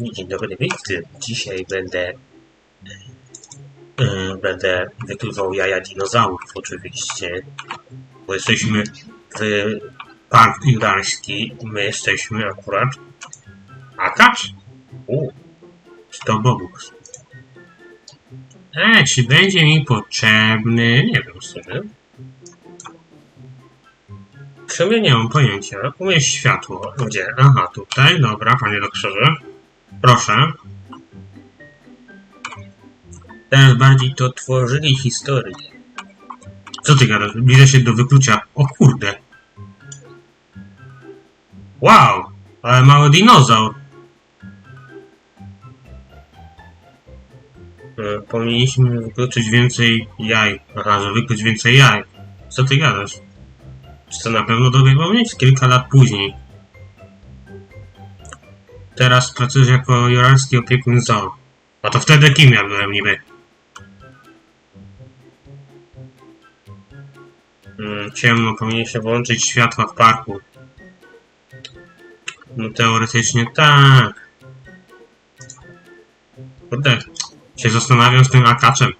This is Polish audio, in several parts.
Dzień dobry, witam. Dzisiaj będę yy, będę wykluwał jaja dinozaurów oczywiście, bo jesteśmy w Park Juralski. My jesteśmy akurat Akacz? U, czy to Bobus? E, czy będzie mi potrzebny? Nie wiem sobie. W sumie nie mam pojęcia. Tu jest światło. Gdzie? Aha, tutaj. Dobra, panie doktorze. Proszę. Teraz bardziej to tworzyli historię. Co ty gadasz? Zbliża się do wyklucia. O kurde. Wow! Ale mały dinozaur. E, Powinniśmy wykluczyć więcej jaj. Aha, że wykluć więcej jaj. Co ty gadasz? Czy to na pewno dobiegło mnie? Kilka lat później? Teraz pracujesz jako juralski opiekun zoo. A to wtedy kim ja byłem niby? Mm, ciemno, powinien się włączyć światła w parku. No teoretycznie tak. Kurde, się zastanawiam z tym akaczem.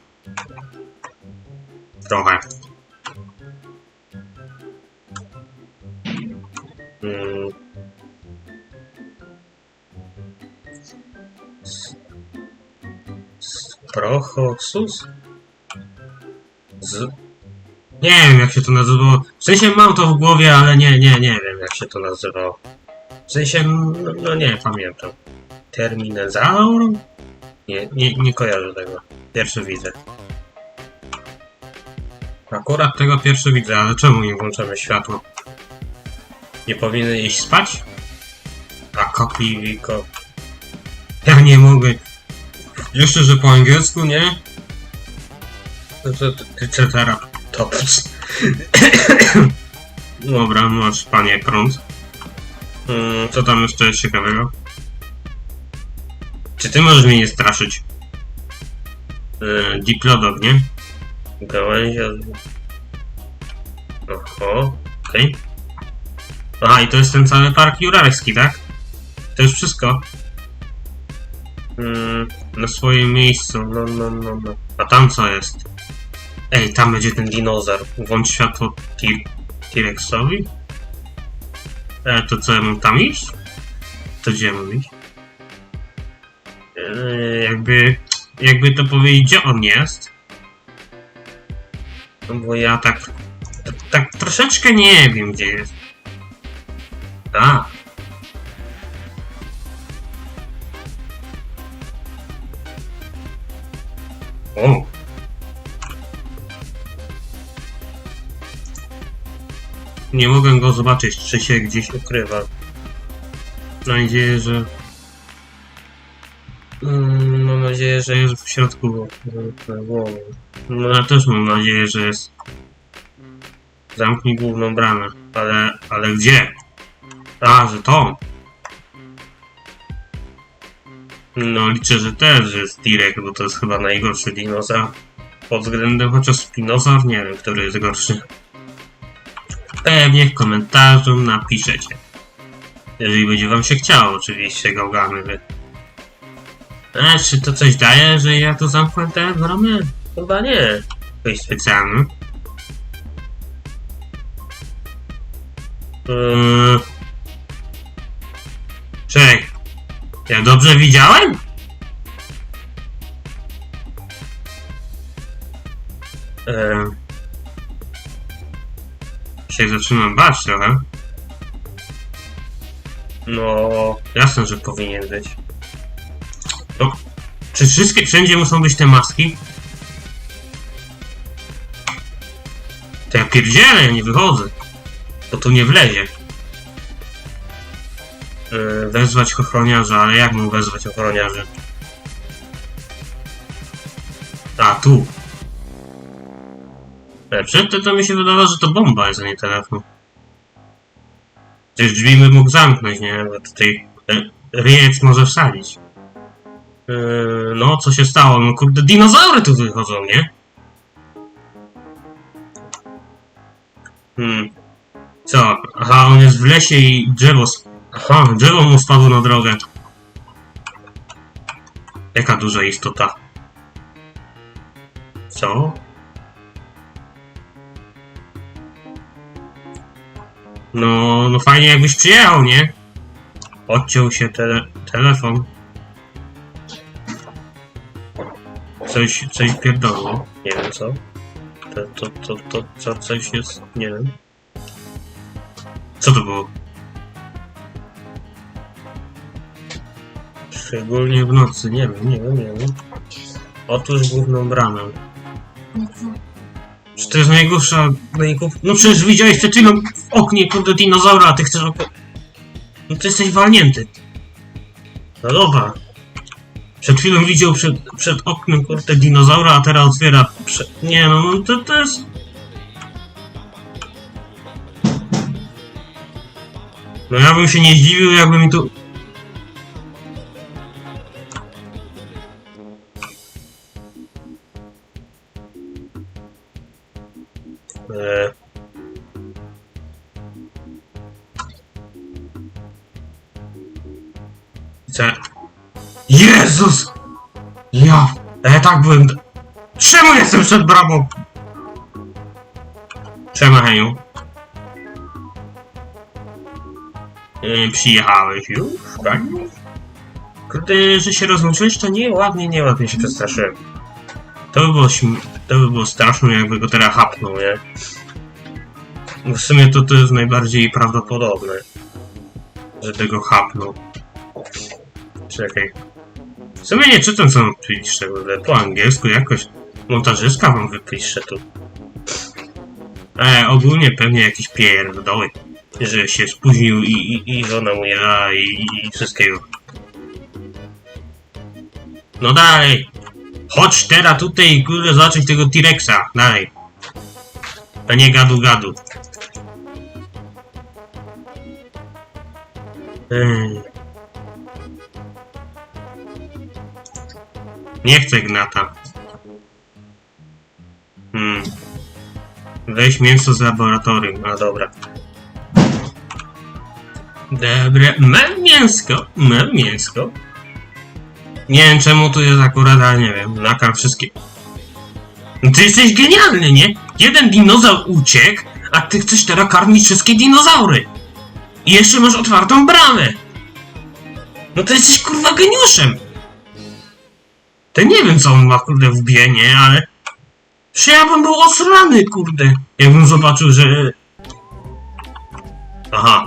Trochę. Mm. Prochosus? Z... Nie wiem jak się to nazywało. W sensie mam to w głowie, ale nie, nie, nie wiem jak się to nazywało. W sensie, no, no nie pamiętam. Terminazaur? Nie, nie, nie kojarzę tego. Pierwszy widzę. Akurat tego pierwszy widzę, ale czemu nie włączamy światła? Nie powinny iść spać? A kopi, ko... Ja nie mogę. Jeszcze, że po angielsku, nie? Triceratops. Dobra, masz panie prąd. Mm, co tam jeszcze jest ciekawego? Czy ty możesz mnie nie straszyć? Yy, Diplodok, nie? Gałęzia... Oho, okej. Aha, i to jest ten cały park juralski, tak? To już wszystko. Mm, na swoim miejscu, no, no, no, no. A tam co jest? Ej, tam będzie ten dinozaur. Włącz światło T-Rexowi? E, to co, ja mam tam iść? To gdzie mam iść? E, jakby, jakby to powiedzieć, gdzie on jest? No bo ja tak, tak, tak troszeczkę nie wiem, gdzie jest. A. Nie mogę go zobaczyć, czy się gdzieś ukrywa. Mam nadzieję, że... Mm, Mam nadzieję, że jest w środku. No ja też mam nadzieję, że jest... Zamknij główną bramę. Ale, ale gdzie? A, że to. No liczę, że też jest T-Rex, bo to jest chyba najgorszy dinozaur. Pod względem chociaż Spinozaur, nie wiem, który jest gorszy. Pewnie w komentarzu napiszecie. Jeżeli będzie wam się chciało, oczywiście, gałgany wy. Czy to coś daje, że ja tu zamknę bramę? Chyba nie. Coś specjalny. Eee... Czekaj. Ja dobrze widziałem? Się zaczynam bać trochę. No, jasne, że powinien być. No, czy wszystkie, wszędzie muszą być te maski? To ja pierdzielę, ja nie wychodzę. Bo tu nie wlezie. Yy, wezwać ochroniarza, ale jak mu wezwać ochroniarza? A, tu. Przedtem to mi się wydawało, że to bomba jest, a nie telefon. Przecież drzwi bym mógł zamknąć, nie? Bo tutaj e, ryjec może wsadzić. Yy, no, co się stało? No kurde, dinozaury tu wychodzą, nie? Hmm. Co? Aha, on jest w lesie i drzewo... Aha, drzewo mu spadło na drogę. Jaka duża istota. Co? No, no fajnie jakbyś przyjechał, nie? Odciął się tele telefon. Coś, coś pierdolło. Nie wiem co. To, to, to, to, to coś jest, nie wiem. Co to było? Szczególnie w nocy, nie wiem, nie wiem, nie wiem. Otóż główną bramę. Czy to jest najgorsza najgłów... No przecież widziałeś przed chwilą w oknie kurde dinozaura, a ty chcesz oko... No ty jesteś walnięty. No dobra. Przed chwilą widział przed, przed oknem kurde dinozaura, a teraz otwiera prze... Nie no, no to, to jest... No ja bym się nie zdziwił, jakby mi tu... Jezus! Ja... Ja tak byłem... Czemu jestem przed bramą? Czemu, Heniu? Yy, przyjechałeś już, tak? Kurde, że się rozłączyłeś, to nie, ładnie, nie, ładnie się przestraszyłem. To by było, śm- to by było straszne, jakby go teraz hapnął, nie? W sumie to to jest najbardziej prawdopodobne, że tego hapnął. Czekaj. W sumie nie czytam, co on pisze, ale po angielsku jakoś montażystka wam wypisze tu. E, ogólnie pewnie jakiś pierdoły, że się spóźnił i, i, i żona mu da i, i, wszystkiego. No dalej! Chodź teraz tutaj, kurde, zobaczyć tego T-Rexa. Dalej. A nie gadu gadu. Ej. Nie chcę gnata. Hmm. Weź mięso z laboratorium. A dobra. Dobra, mam mięsko, mam mięsko. Nie wiem czemu tu jest akurat, ale nie wiem, nakal wszystkie. No Ty jesteś genialny, nie? Jeden dinozaur uciekł, a ty chcesz teraz karmić wszystkie dinozaury. I jeszcze masz otwartą bramę. No to jesteś kurwa geniuszem. To nie wiem co on ma kurde w bienie, ale... Że ja bym był osrany, kurde. Jakbym zobaczył, że... Aha.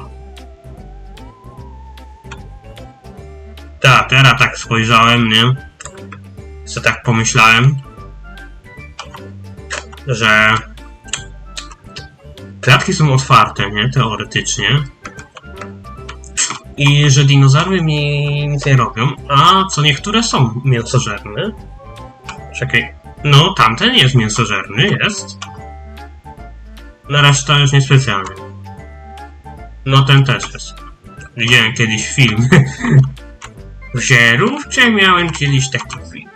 Tak, teraz tak spojrzałem, nie? Co tak pomyślałem, że klatki są otwarte, nie? Teoretycznie. I że dinozaury mi nic nie robią, a co niektóre są mięsożerne. Czekaj. No, tamten jest mięsożerny, jest. Na reszta już niespecjalnie. No, ten też jest. Widziałem kiedyś film W Żerówce miałem kiedyś taki film.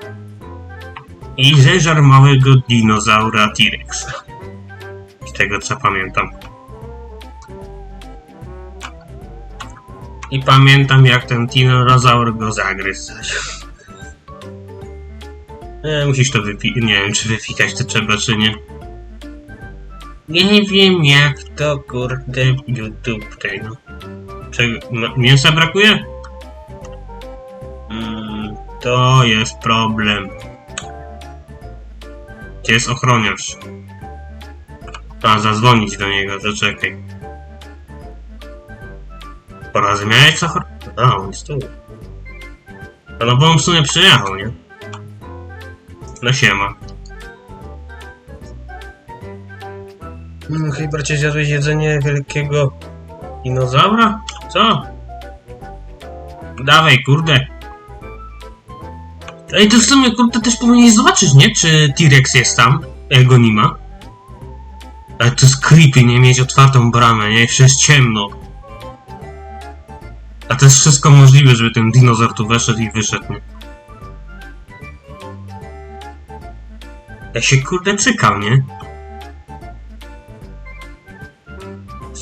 I zeżar małego dinozaura T-Rexa. Z tego co pamiętam. I pamiętam jak ten dinozaur go zagryzł. E, musisz to wypi... Nie wiem czy wypikać to trzeba czy nie. Nie wiem jak to kurde YouTube tego. Czego? m- Mięsa brakuje? Mm, to jest problem. Gdzie jest ochroniarz? A, zadzwonić do niego, zaczekaj. Porozumiałeś co? A, on jest tu. A no bo on w sumie przyjechał, nie? No siema. Chyba cię zjadłeś jedzenie wielkiego dinozaura? Co? Dawaj, kurde. Ej, to w sumie, kurde, też powinieneś zobaczyć, nie? Czy T-Rex jest tam, jak go nie ma. Ale to jest creepy, nie mieć otwartą bramę, nie? Jeszcze jest ciemno. A to jest wszystko możliwe, żeby ten dinozaur tu weszedł i wyszedł. Ja się kurde cykał, nie?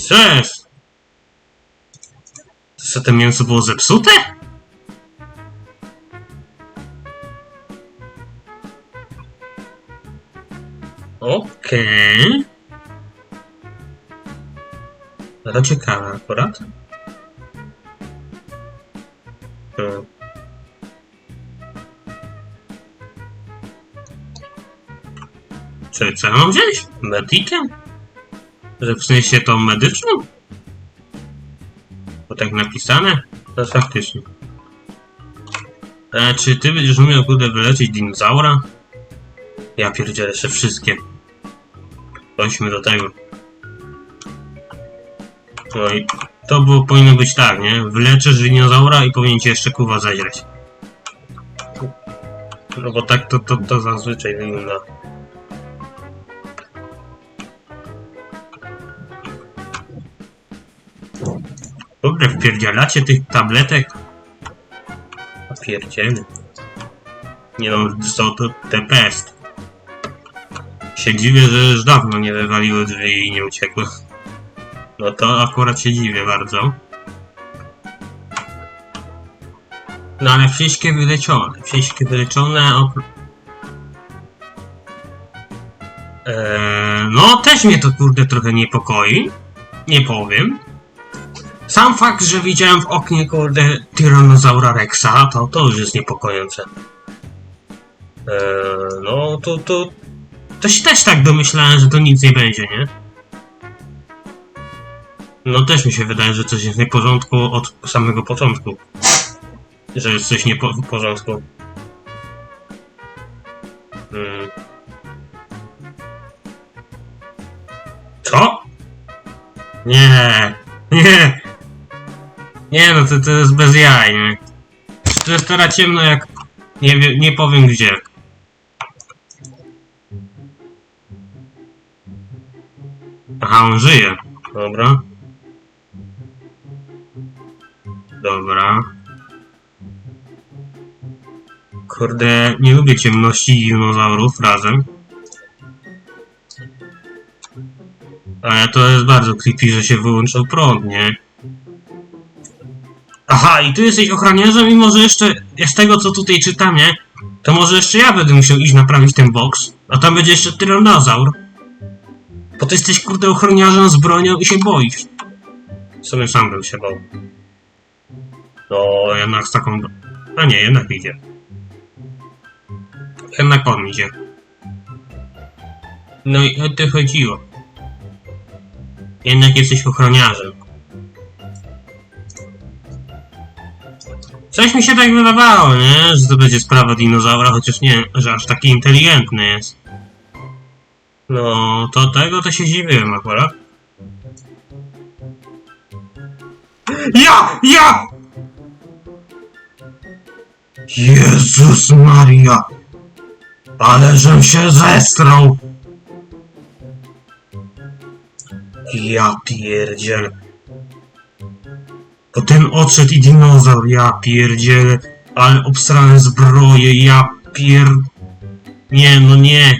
Cześć! To co, to mięso było zepsute? Okej. Okay. Ale ciekawe akurat. Mam wziąć? Medikiem? W sensie tą medyczną? Bo tak napisane? To faktycznie. E, czy ty będziesz umiał kurde wyleczyć dinozaura? Ja pierdzielę jeszcze wszystkie. Chodźmy do tego. No i to było, powinno być tak, nie? Wyleczysz dinozaura i powinien cię jeszcze kuwa zaźreć. No bo tak to, to, to zazwyczaj wygląda. Kurde, wpierdzielacie tych tabletek? A pierdzielę. Nie no, co to te pest. Się dziwię, że już dawno nie wywaliły drzwi i nie uciekły. No to akurat się dziwię bardzo. No ale wszystkie wyleczone, wszystkie wyleczone opr- eee, No też mnie to kurde trochę niepokoi. Nie powiem. Sam fakt, że widziałem w oknie kurde Tyrannosaura Rexa, to, to już jest niepokojące. Eee, no to, to, to się też tak domyślałem, że to nic nie będzie, nie? No też mi się wydaje, że coś jest w porządku od samego początku. Że jest coś nie w porządku. Hmm. Co? Nie, nie. Nie no, to, to jest bez jaj? To jest teraz ciemno jak... Nie, nie powiem gdzie. Aha, on żyje. Dobra. Dobra. Kurde, nie lubię ciemności i dinozaurów razem. Ale to jest bardzo creepy, że się wyłączył prąd, nie? Aha, i tu jesteś ochroniarzem i może jeszcze, z tego co tutaj czytam, nie? To może jeszcze ja będę musiał iść naprawić ten box, a tam będzie jeszcze tyranozaur. Bo ty jesteś kurde ochroniarzem z bronią i się boisz. W sumie sam bym się bał. No, jednak z taką... A nie, jednak idzie. Jednak on idzie. No i o to chodziło. Jednak jesteś ochroniarzem. Coś mi się tak wydawało, nie? Że to będzie sprawa dinozaura, chociaż nie, że aż taki inteligentny jest. No, to tego to się dziwiłem akurat. Ja! Ja! Jezus Maria! Ale żem się zestrał! Ja pierdzielę. To ten odszedł i dinozaur, ja pierdzielę. Ale obsrane zbroje, ja pier... Nie, no nie.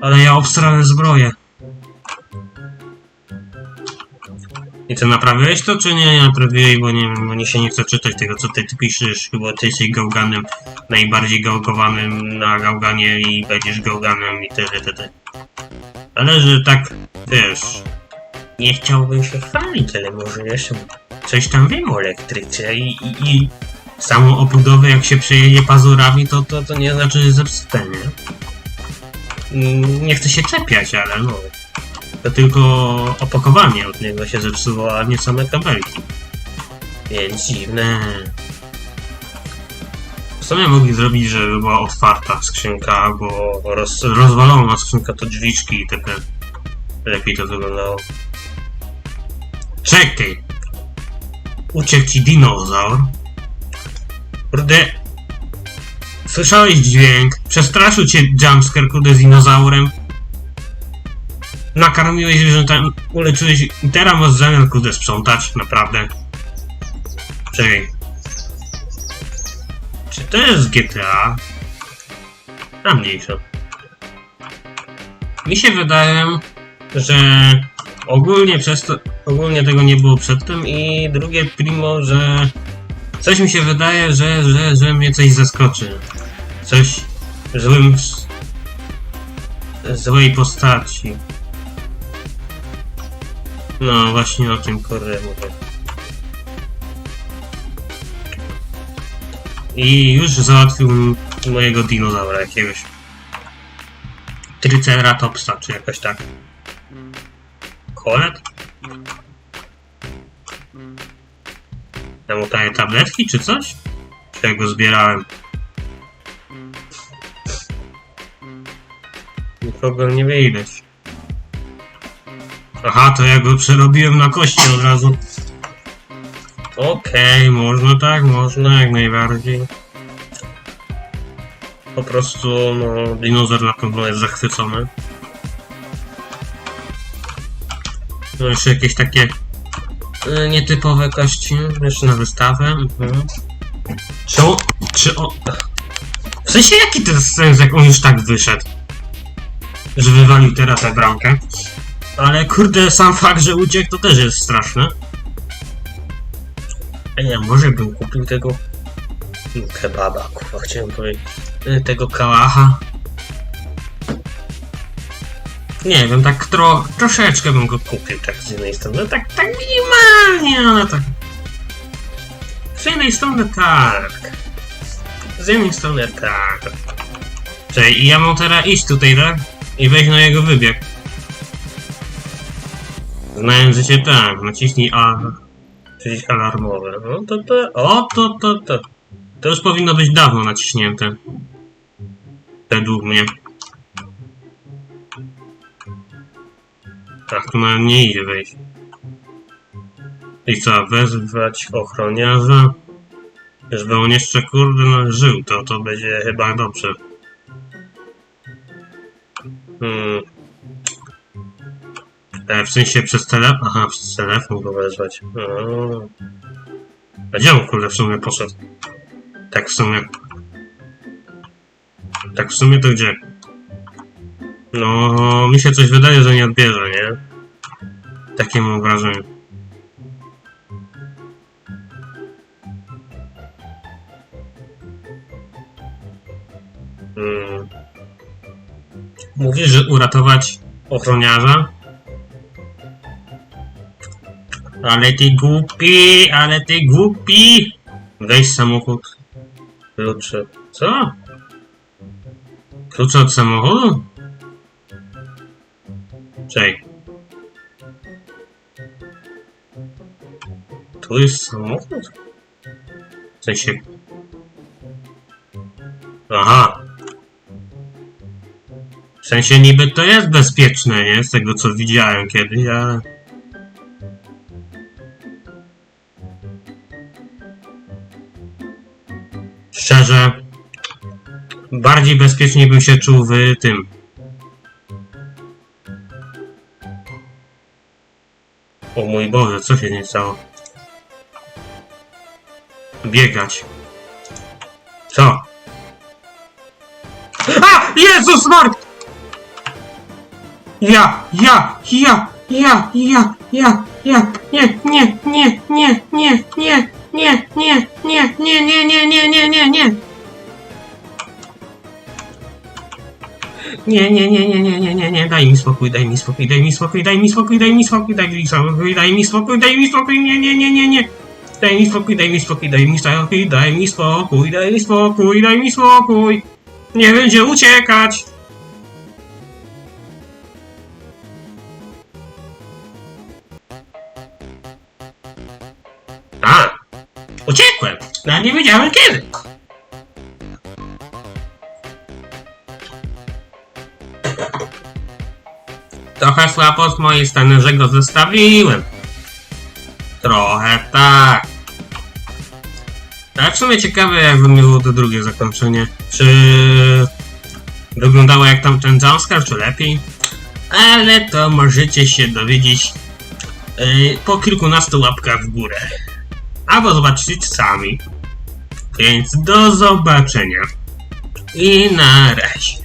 Ale ja obsrane zbroje. I co, naprawiłeś to, czy nie, nie naprawiłeś, bo nie wiem, mnie się nie chce czytać tego, co ty, ty piszesz, bo ty jesteś gałganem, najbardziej gałgowanym na gałganie i będziesz gałganem i tyle, tyle. Ale że tak, wiesz, nie chciałbym się chwalić, ale może jeszcze coś tam wiem o elektryce i, i, i samą obudowę jak się przejedzie pazurami, to, to, to nie znaczy, że zepsute, nie? Mm, Nie chcę się czepiać, ale no, to tylko opakowanie od niego się zepsuło, a nie same kabelki. Więc dziwne. W sumie mogli zrobić, żeby była otwarta skrzynka, albo roz, rozwalona skrzynka to drzwiczki i tak lepiej to wyglądało. Czekaj! Uciekł ci dinozaur. Kurde. Słyszałeś dźwięk? Przestraszył cię jumpscare, kurde, z dinozaurem. Nakarmiłeś zwierzęta, uleczyłeś i teraz masz zamiar, kurde, sprzątać, naprawdę. Czekaj. Czy to jest GTA? A mniejsza. Mi się wydaje, że ogólnie przez to, ogólnie tego nie było przedtem i drugie primo, że coś mi się wydaje, że, że, że mnie coś zaskoczy. Coś, żebym złej postaci. No, właśnie o tym kurde mówię. I już załatwił mojego dinozaura jakiegoś. Triceratopsa, czy jakoś tak. Mu daję tabletki, czy coś? Czy ja go zbierałem? Nikogo nie widać. Aha, to ja go przerobiłem na kości od razu. Okej, można tak, można jak najbardziej. Po prostu, no, dinozaur na pewno jest zachwycony. No jeszcze jakieś takie y, nietypowe kości, jeszcze na wystawę. Mhm. Czy on, czy on... W sensie jaki to jest sens, jak on już tak wyszedł? Że wywalił teraz tę bramkę. Ale kurde, sam fakt, że uciekł to też jest straszne. A może bym kupił tego kebaba, kurwa, chciałem powiedzieć. Y, Tego kałacha. Nie wiem, tak tro, troszeczkę bym go kupił, tak z jednej strony. Tak, tak minimalnie, ale tak. Z jednej strony tak. Z jednej strony tak. Czekaj, i ja mam teraz iść tutaj, tak? I wejść na jego wybieg. Znając życie tak, naciśnij A. Przycisk alarmowy. No to to. O to to to. To już powinno być dawno naciśnięte. Według mnie. Tak, na nie idzie wejść. I co, wezwać ochroniarza? Żeby on jeszcze kurde no, żył, to to będzie chyba dobrze. Hmm. E, w sensie przez telefon? Aha, przez telefon go wezwać. O. A gdzie on kurde w sumie poszedł? Tak w sumie. Tak w sumie to gdzie? No, mi się coś wydaje, że nie odbierze? Takie mam wrażenie. Hmm. Mówisz, że uratować ochroniarza? Ale ty głupi, ale ty głupi! Weź samochód. Klucze. Co? Klucze od samochodu? Tu jest samochód? W sensie... Aha. W sensie niby to jest bezpieczne, nie? Z tego co widziałem kiedyś, ale... Szczerze, bardziej bezpiecznie bym się czuł w tym. O mój Boże, co się nie stało? Biegać. Co? A! Jezus Mark! Ja, ja, ja, ja, ja, ja, ja, nie, nie, nie, nie, nie, nie, nie, nie, nie, nie, nie, nie, nie, nie, nie, nie. Nie, nie, nie, nie, nie, nie, nie, nie, daj mi spokój, daj mi spokój, daj mi spokój, daj mi spokój, daj mi spokój, daj mi spokój, daj mi spokój, daj mi spokój, nie, nie, nie, nie, nie. Daj mi spokój, daj mi spokój, daj mi spokój, daj mi spokój, daj mi spokój, daj mi spokój. Nie będzie uciekać. A, uciekłem, ale nie wiedziałem kiedy. Trochę słabo z mojej strony, że go zostawiłem. Trochę tak. W sumie ciekawe, jakby było to drugie zakończenie. Czy wyglądało jak tamten jumpscare, czy lepiej? Ale to możecie się dowiedzieć yy, po kilkunastu łapkach w górę. Albo zobaczyć sami. Więc do zobaczenia. I na razie.